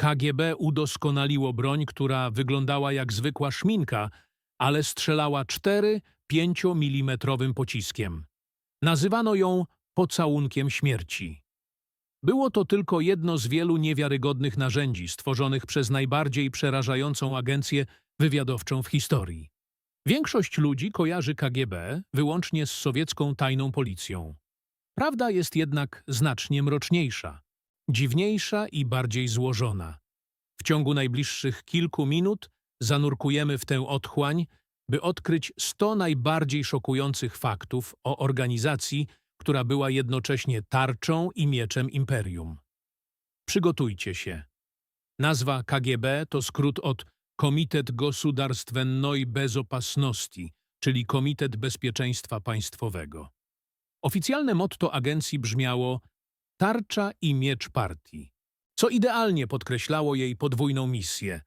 KGB udoskonaliło broń, która wyglądała jak zwykła szminka, ale strzelała 4-5 mm pociskiem. Nazywano ją pocałunkiem śmierci. Było to tylko jedno z wielu niewiarygodnych narzędzi stworzonych przez najbardziej przerażającą agencję wywiadowczą w historii. Większość ludzi kojarzy KGB wyłącznie z sowiecką tajną policją. Prawda jest jednak znacznie mroczniejsza, dziwniejsza i bardziej złożona. W ciągu najbliższych kilku minut zanurkujemy w tę otchłań, by odkryć 100 najbardziej szokujących faktów o organizacji, która była jednocześnie tarczą i mieczem imperium. Przygotujcie się. Nazwa KGB to skrót od Komitet Gosudarstwennej Bezopasności, czyli Komitet Bezpieczeństwa Państwowego. Oficjalne motto agencji brzmiało Tarcza i miecz partii, co idealnie podkreślało jej podwójną misję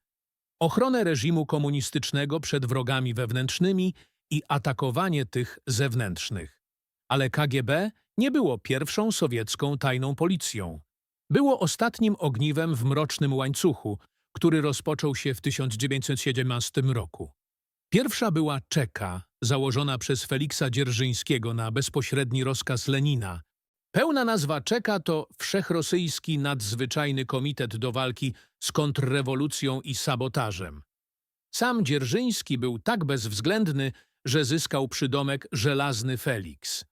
ochronę reżimu komunistycznego przed wrogami wewnętrznymi i atakowanie tych zewnętrznych. Ale KGB nie było pierwszą sowiecką tajną policją. Było ostatnim ogniwem w mrocznym łańcuchu, który rozpoczął się w 1917 roku. Pierwsza była Czeka, założona przez Feliksa Dzierżyńskiego na bezpośredni rozkaz Lenina. Pełna nazwa Czeka to Wszechrosyjski Nadzwyczajny Komitet do Walki z Kontrrewolucją i Sabotażem. Sam Dzierżyński był tak bezwzględny, że zyskał przydomek Żelazny Feliks.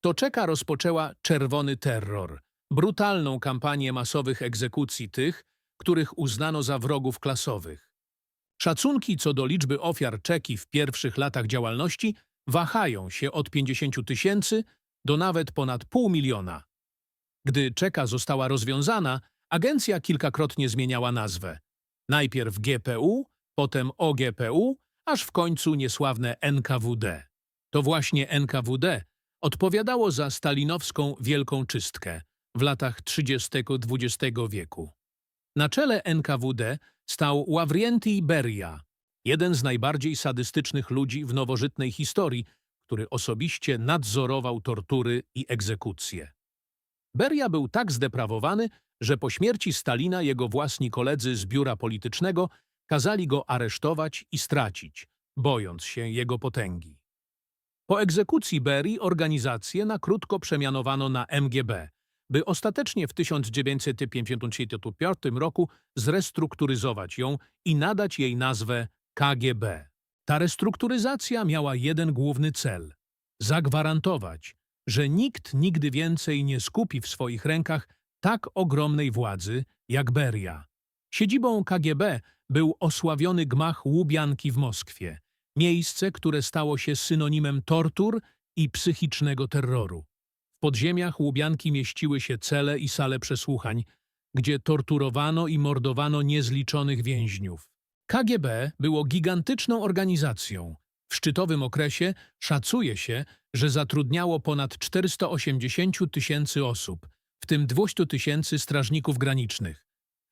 To Czeka rozpoczęła Czerwony Terror, brutalną kampanię masowych egzekucji tych, których uznano za wrogów klasowych. Szacunki co do liczby ofiar Czeki w pierwszych latach działalności wahają się od 50 tysięcy do nawet ponad pół miliona. Gdy Czeka została rozwiązana, agencja kilkakrotnie zmieniała nazwę. Najpierw GPU, potem OGPU, aż w końcu niesławne NKWD. To właśnie NKWD odpowiadało za stalinowską Wielką Czystkę w latach 30. XX wieku. Na czele NKWD stał Ławrienti Beria, jeden z najbardziej sadystycznych ludzi w nowożytnej historii, który osobiście nadzorował tortury i egzekucje. Beria był tak zdeprawowany, że po śmierci Stalina jego własni koledzy z biura politycznego kazali go aresztować i stracić, bojąc się jego potęgi. Po egzekucji Berii organizację na krótko przemianowano na MGB, by ostatecznie w 1955 roku zrestrukturyzować ją i nadać jej nazwę KGB. Ta restrukturyzacja miała jeden główny cel – zagwarantować, że nikt nigdy więcej nie skupi w swoich rękach tak ogromnej władzy jak Beria. Siedzibą KGB był osławiony gmach Łubianki w Moskwie, miejsce, które stało się synonimem tortur i psychicznego terroru. W podziemiach Łubianki mieściły się cele i sale przesłuchań, gdzie torturowano i mordowano niezliczonych więźniów. KGB było gigantyczną organizacją. W szczytowym okresie szacuje się, że zatrudniało ponad 480 tysięcy osób, w tym 200 tysięcy strażników granicznych.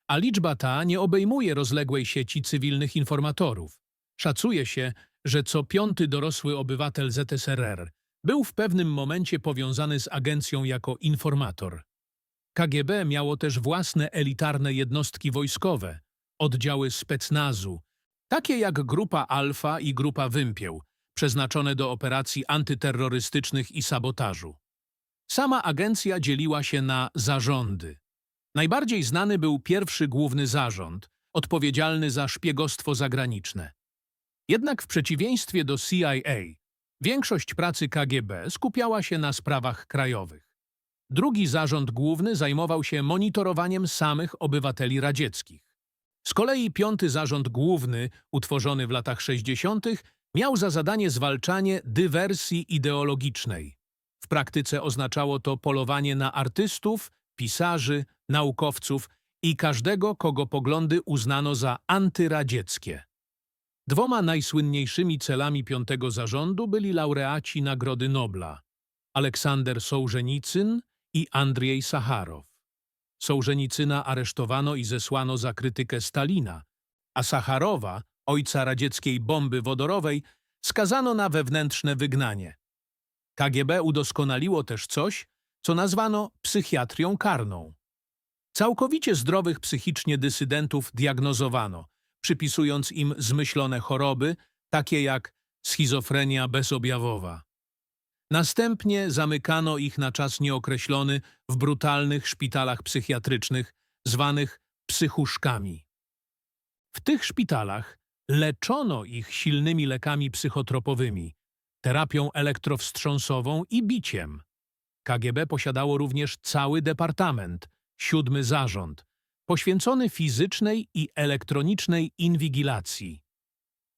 A liczba ta nie obejmuje rozległej sieci cywilnych informatorów. Szacuje się, że co piąty dorosły obywatel ZSRR był w pewnym momencie powiązany z agencją jako informator. KGB miało też własne elitarne jednostki wojskowe, oddziały specnazu, takie jak Grupa Alfa i Grupa Wympieł, przeznaczone do operacji antyterrorystycznych i sabotażu. Sama agencja dzieliła się na zarządy. Najbardziej znany był pierwszy główny zarząd, odpowiedzialny za szpiegostwo zagraniczne. Jednak w przeciwieństwie do CIA, większość pracy KGB skupiała się na sprawach krajowych. Drugi zarząd główny zajmował się monitorowaniem samych obywateli radzieckich. Z kolei piąty zarząd główny, utworzony w latach 60., miał za zadanie zwalczanie dywersji ideologicznej. W praktyce oznaczało to polowanie na artystów, pisarzy, naukowców i każdego, kogo poglądy uznano za antyradzieckie. Dwoma najsłynniejszymi celami piątego zarządu byli laureaci Nagrody Nobla Aleksander Sołżenicyn i Andrzej Sacharow. Sołżenicyna aresztowano i zesłano za krytykę Stalina, a Sacharowa, ojca radzieckiej bomby wodorowej, skazano na wewnętrzne wygnanie. KGB udoskonaliło też coś, co nazwano psychiatrią karną. Całkowicie zdrowych psychicznie dysydentów diagnozowano, przypisując im zmyślone choroby, takie jak schizofrenia bezobjawowa. Następnie zamykano ich na czas nieokreślony w brutalnych szpitalach psychiatrycznych, zwanych psychuszkami. W tych szpitalach leczono ich silnymi lekami psychotropowymi, terapią elektrowstrząsową i biciem. KGB posiadało również cały departament, siódmy zarząd, poświęcony fizycznej i elektronicznej inwigilacji.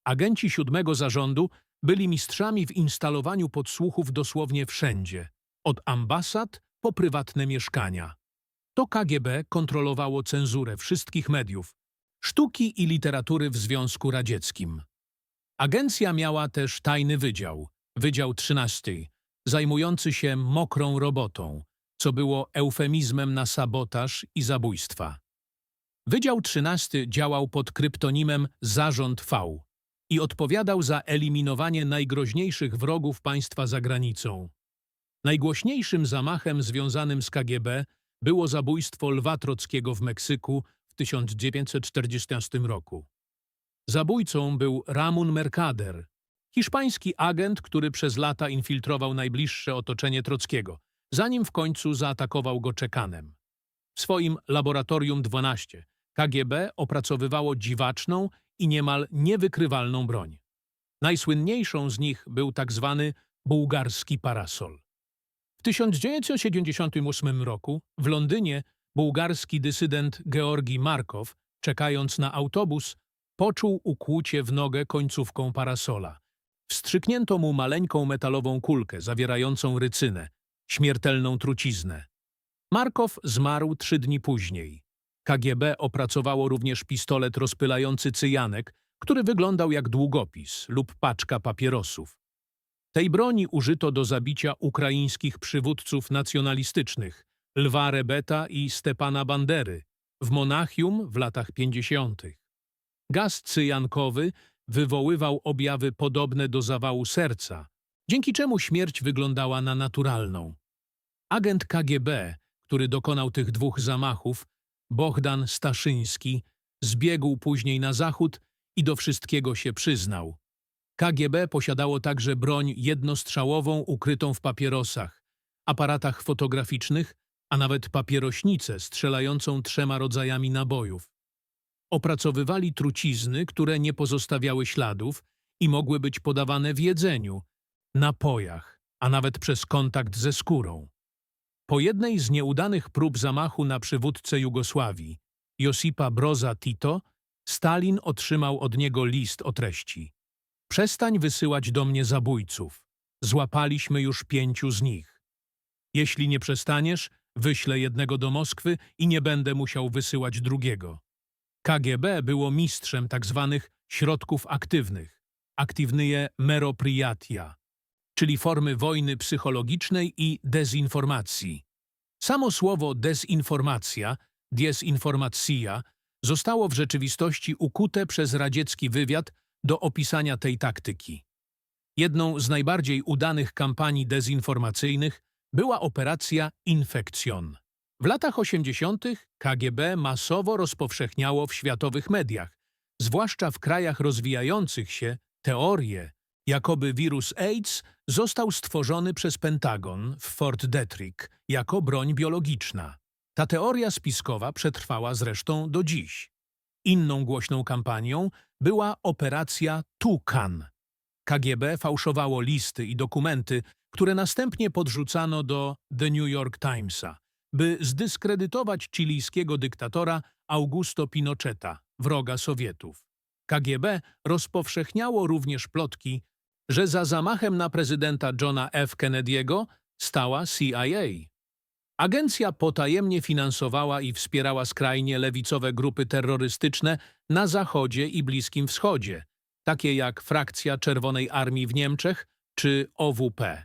Agenci siódmego zarządu byli mistrzami w instalowaniu podsłuchów dosłownie wszędzie, od ambasad po prywatne mieszkania. To KGB kontrolowało cenzurę wszystkich mediów, sztuki i literatury w Związku Radzieckim. Agencja miała też tajny wydział, Wydział 13, zajmujący się mokrą robotą, co było eufemizmem na sabotaż i zabójstwa. Wydział 13 działał pod kryptonimem Zarząd V i odpowiadał za eliminowanie najgroźniejszych wrogów państwa za granicą. Najgłośniejszym zamachem związanym z KGB było zabójstwo Lwa Trockiego w Meksyku w 1940 roku. Zabójcą był Ramun Mercader, hiszpański agent, który przez lata infiltrował najbliższe otoczenie Trockiego, zanim w końcu zaatakował go czekanem. W swoim Laboratorium 12 KGB opracowywało dziwaczną i niemal niewykrywalną broń. Najsłynniejszą z nich był tak zwany bułgarski parasol. W 1978 roku w Londynie bułgarski dysydent Georgi Markow, czekając na autobus, poczuł ukłucie w nogę końcówką parasola. Wstrzyknięto mu maleńką metalową kulkę zawierającą rycynę, śmiertelną truciznę. Markow zmarł trzy dni później. KGB opracowało również pistolet rozpylający cyjanek, który wyglądał jak długopis lub paczka papierosów. Tej broni użyto do zabicia ukraińskich przywódców nacjonalistycznych Lwa Rebeta i Stepana Bandery w Monachium w latach 50. Gaz cyjankowy wywoływał objawy podobne do zawału serca, dzięki czemu śmierć wyglądała na naturalną. Agent KGB, który dokonał tych dwóch zamachów, Bohdan Staszyński, zbiegł później na zachód i do wszystkiego się przyznał. KGB posiadało także broń jednostrzałową ukrytą w papierosach, aparatach fotograficznych, a nawet papierośnicę strzelającą trzema rodzajami nabojów. Opracowywali trucizny, które nie pozostawiały śladów i mogły być podawane w jedzeniu, napojach, a nawet przez kontakt ze skórą. Po jednej z nieudanych prób zamachu na przywódcę Jugosławii, Josipa Broza Tito, Stalin otrzymał od niego list o treści. Przestań wysyłać do mnie zabójców. Złapaliśmy już pięciu z nich. Jeśli nie przestaniesz, wyślę jednego do Moskwy i nie będę musiał wysyłać drugiego. KGB było mistrzem tzw. Tak środków aktywnych, aktywnyje meropriatia, czyli formy wojny psychologicznej i dezinformacji. Samo słowo dezinformacja, desinformacja, zostało w rzeczywistości ukute przez radziecki wywiad do opisania tej taktyki. Jedną z najbardziej udanych kampanii dezinformacyjnych była operacja Infekcjon. W latach 80. KGB masowo rozpowszechniało w światowych mediach, zwłaszcza w krajach rozwijających się, teorie, jakoby wirus AIDS został stworzony przez Pentagon w Fort Detrick jako broń biologiczna. Ta teoria spiskowa przetrwała zresztą do dziś. Inną głośną kampanią była operacja Tukan. KGB fałszowało listy i dokumenty, które następnie podrzucano do The New York Timesa, by zdyskredytować chilijskiego dyktatora Augusto Pinocheta, wroga Sowietów. KGB rozpowszechniało również plotki, że za zamachem na prezydenta Johna F. Kennedy'ego stała CIA. Agencja potajemnie finansowała i wspierała skrajnie lewicowe grupy terrorystyczne na Zachodzie i Bliskim Wschodzie, takie jak frakcja Czerwonej Armii w Niemczech czy OWP.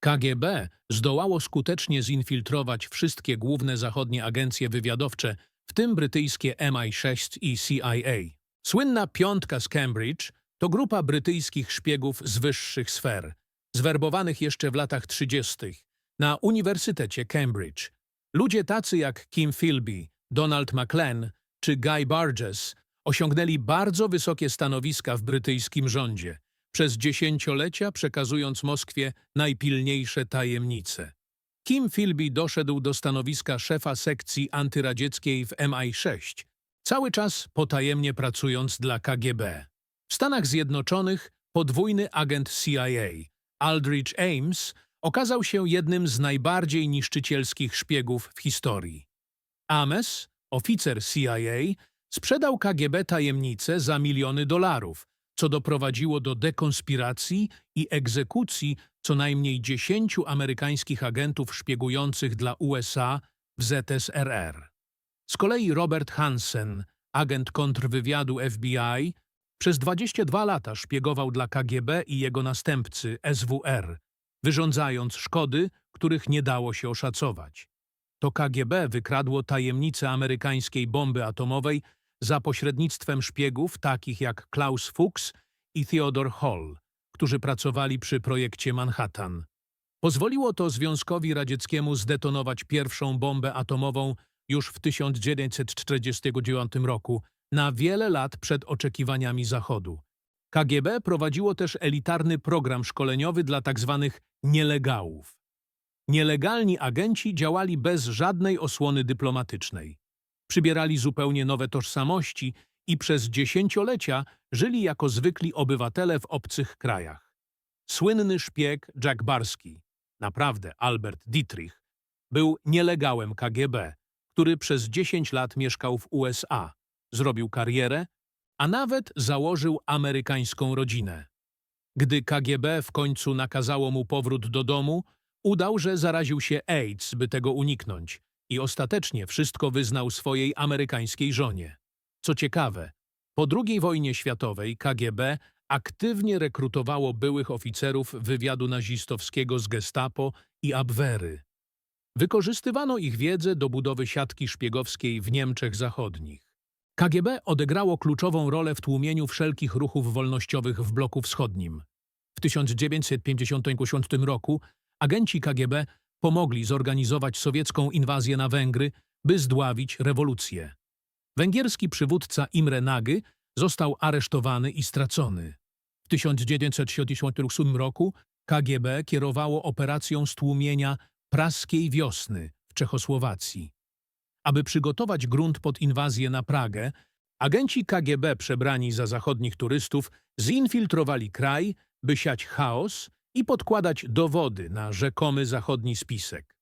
KGB zdołało skutecznie zinfiltrować wszystkie główne zachodnie agencje wywiadowcze, w tym brytyjskie MI6 i CIA. Słynna piątka z Cambridge to grupa brytyjskich szpiegów z wyższych sfer, zwerbowanych jeszcze w latach 30. na Uniwersytecie Cambridge. Ludzie tacy jak Kim Philby, Donald MacLean czy Guy Burgess osiągnęli bardzo wysokie stanowiska w brytyjskim rządzie, przez dziesięciolecia przekazując Moskwie najpilniejsze tajemnice. Kim Philby doszedł do stanowiska szefa sekcji antyradzieckiej w MI6, cały czas potajemnie pracując dla KGB. W Stanach Zjednoczonych podwójny agent CIA, Aldrich Ames, okazał się jednym z najbardziej niszczycielskich szpiegów w historii. Ames, oficer CIA, sprzedał KGB tajemnice za miliony dolarów, co doprowadziło do dekonspiracji i egzekucji co najmniej dziesięciu amerykańskich agentów szpiegujących dla USA w ZSRR. Z kolei Robert Hansen, agent kontrwywiadu FBI, przez 22 lata szpiegował dla KGB i jego następcy SWR, wyrządzając szkody, których nie dało się oszacować. To KGB wykradło tajemnice amerykańskiej bomby atomowej za pośrednictwem szpiegów takich jak Klaus Fuchs i Theodore Hall, którzy pracowali przy projekcie Manhattan. Pozwoliło to Związkowi Radzieckiemu zdetonować pierwszą bombę atomową już w 1949 roku, na wiele lat przed oczekiwaniami Zachodu. KGB prowadziło też elitarny program szkoleniowy dla tzw. nielegałów. Nielegalni agenci działali bez żadnej osłony dyplomatycznej. Przybierali zupełnie nowe tożsamości i przez dziesięciolecia żyli jako zwykli obywatele w obcych krajach. Słynny szpieg Jack Barski, naprawdę Albert Dietrich, był nielegałem KGB, który przez 10 lat mieszkał w USA, zrobił karierę, a nawet założył amerykańską rodzinę. Gdy KGB w końcu nakazało mu powrót do domu, udał, że zaraził się AIDS, by tego uniknąć i ostatecznie wszystko wyznał swojej amerykańskiej żonie. Co ciekawe, po II wojnie światowej KGB aktywnie rekrutowało byłych oficerów wywiadu nazistowskiego z Gestapo i Abwehry. Wykorzystywano ich wiedzę do budowy siatki szpiegowskiej w Niemczech Zachodnich. KGB odegrało kluczową rolę w tłumieniu wszelkich ruchów wolnościowych w bloku wschodnim. W 1958 roku agenci KGB pomogli zorganizować sowiecką inwazję na Węgry, by zdławić rewolucję. Węgierski przywódca Imre Nagy został aresztowany i stracony. W 1978 roku KGB kierowało operacją stłumienia praskiej wiosny w Czechosłowacji. Aby przygotować grunt pod inwazję na Pragę, agenci KGB przebrani za zachodnich turystów zinfiltrowali kraj, by siać chaos i podkładać dowody na rzekomy zachodni spisek.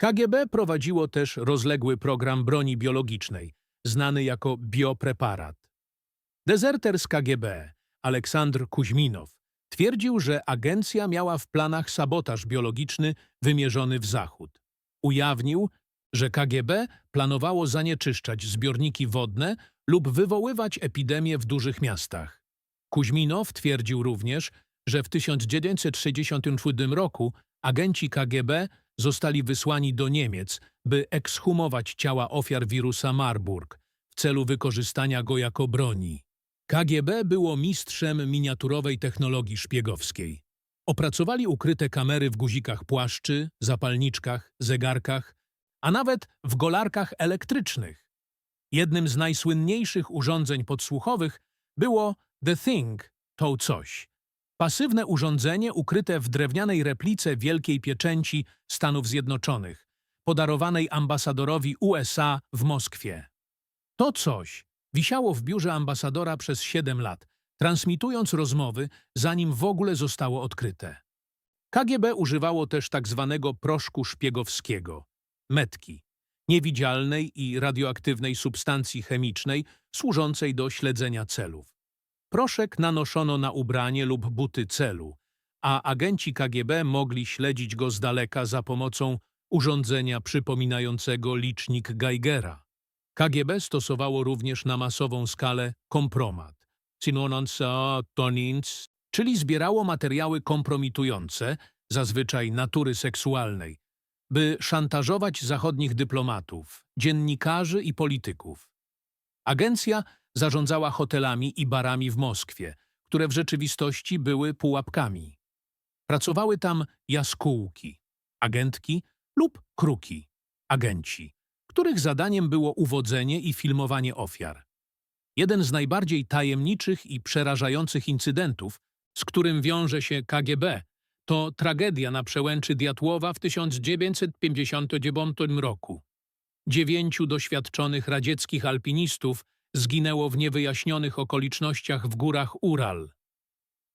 KGB prowadziło też rozległy program broni biologicznej, znany jako biopreparat. Dezerter z KGB, Aleksandr Kuźminow, twierdził, że agencja miała w planach sabotaż biologiczny wymierzony w zachód. Ujawnił, że KGB planowało zanieczyszczać zbiorniki wodne lub wywoływać epidemie w dużych miastach. Kuźminow twierdził również, że w 1967 roku agenci KGB zostali wysłani do Niemiec, by ekshumować ciała ofiar wirusa Marburg w celu wykorzystania go jako broni. KGB było mistrzem miniaturowej technologii szpiegowskiej. Opracowali ukryte kamery w guzikach płaszczy, zapalniczkach, zegarkach, a nawet w golarkach elektrycznych. Jednym z najsłynniejszych urządzeń podsłuchowych było The Thing, to coś. Pasywne urządzenie ukryte w drewnianej replice Wielkiej Pieczęci Stanów Zjednoczonych, podarowanej ambasadorowi USA w Moskwie. To coś wisiało w biurze ambasadora przez 7 lat, transmitując rozmowy, zanim w ogóle zostało odkryte. KGB używało też tak zwanego proszku szpiegowskiego, metki, niewidzialnej i radioaktywnej substancji chemicznej służącej do śledzenia celów. Proszek nanoszono na ubranie lub buty celu, a agenci KGB mogli śledzić go z daleka za pomocą urządzenia przypominającego licznik Geigera. KGB stosowało również na masową skalę kompromat, tonins, czyli zbierało materiały kompromitujące, zazwyczaj natury seksualnej, by szantażować zachodnich dyplomatów, dziennikarzy i polityków. Agencja zarządzała hotelami i barami w Moskwie, które w rzeczywistości były pułapkami. Pracowały tam jaskółki, agentki lub kruki, agenci, których zadaniem było uwodzenie i filmowanie ofiar. Jeden z najbardziej tajemniczych i przerażających incydentów, z którym wiąże się KGB, to tragedia na przełęczy Diatłowa w 1959 roku. Dziewięciu doświadczonych radzieckich alpinistów zginęło w niewyjaśnionych okolicznościach w górach Ural.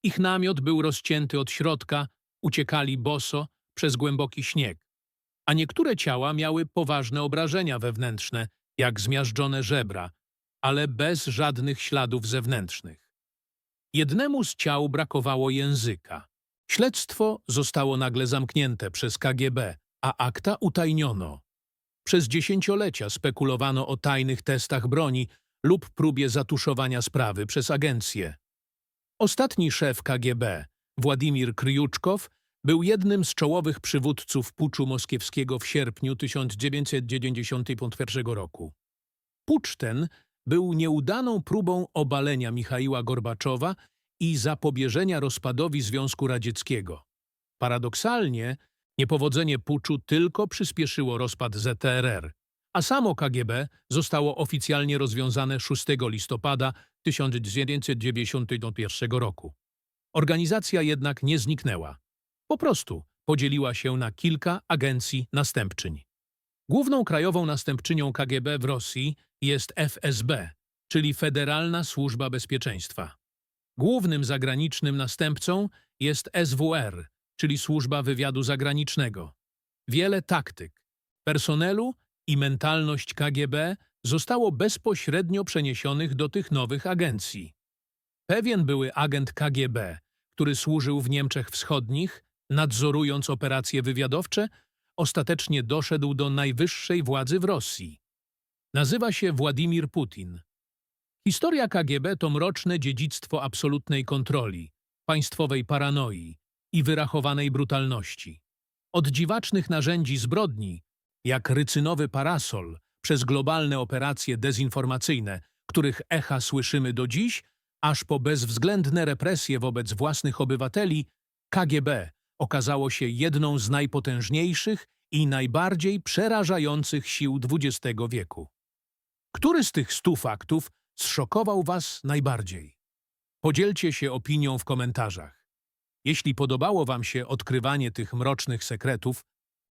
Ich namiot był rozcięty od środka, uciekali boso przez głęboki śnieg, a niektóre ciała miały poważne obrażenia wewnętrzne, jak zmiażdżone żebra, ale bez żadnych śladów zewnętrznych. Jednemu z ciał brakowało języka. Śledztwo zostało nagle zamknięte przez KGB, a akta utajniono. Przez dziesięciolecia spekulowano o tajnych testach broni lub próbie zatuszowania sprawy przez agencję. Ostatni szef KGB, Władimir Kryjuczkow, był jednym z czołowych przywódców puczu moskiewskiego w sierpniu 1991 roku. Pucz ten był nieudaną próbą obalenia Michaiła Gorbaczowa i zapobieżenia rozpadowi Związku Radzieckiego. Paradoksalnie, niepowodzenie puczu tylko przyspieszyło rozpad ZRR, a samo KGB zostało oficjalnie rozwiązane 6 listopada 1991 roku. Organizacja jednak nie zniknęła. Po prostu podzieliła się na kilka agencji następczyń. Główną krajową następczynią KGB w Rosji jest FSB, czyli Federalna Służba Bezpieczeństwa. Głównym zagranicznym następcą jest SWR, czyli Służba Wywiadu Zagranicznego. Wiele taktyk, personelu i mentalność KGB zostało bezpośrednio przeniesionych do tych nowych agencji. Pewien były agent KGB, który służył w Niemczech Wschodnich, nadzorując operacje wywiadowcze, ostatecznie doszedł do najwyższej władzy w Rosji. Nazywa się Władimir Putin. Historia KGB to mroczne dziedzictwo absolutnej kontroli, państwowej paranoi i wyrachowanej brutalności. Od dziwacznych narzędzi zbrodni, jak rycynowy parasol, przez globalne operacje dezinformacyjne, których echa słyszymy do dziś, aż po bezwzględne represje wobec własnych obywateli, KGB okazało się jedną z najpotężniejszych i najbardziej przerażających sił XX wieku. Który z tych stu faktów zszokował Was najbardziej? Podzielcie się opinią w komentarzach. Jeśli podobało Wam się odkrywanie tych mrocznych sekretów,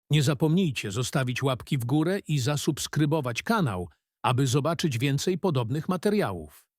nie zapomnijcie zostawić łapki w górę i zasubskrybować kanał, aby zobaczyć więcej podobnych materiałów.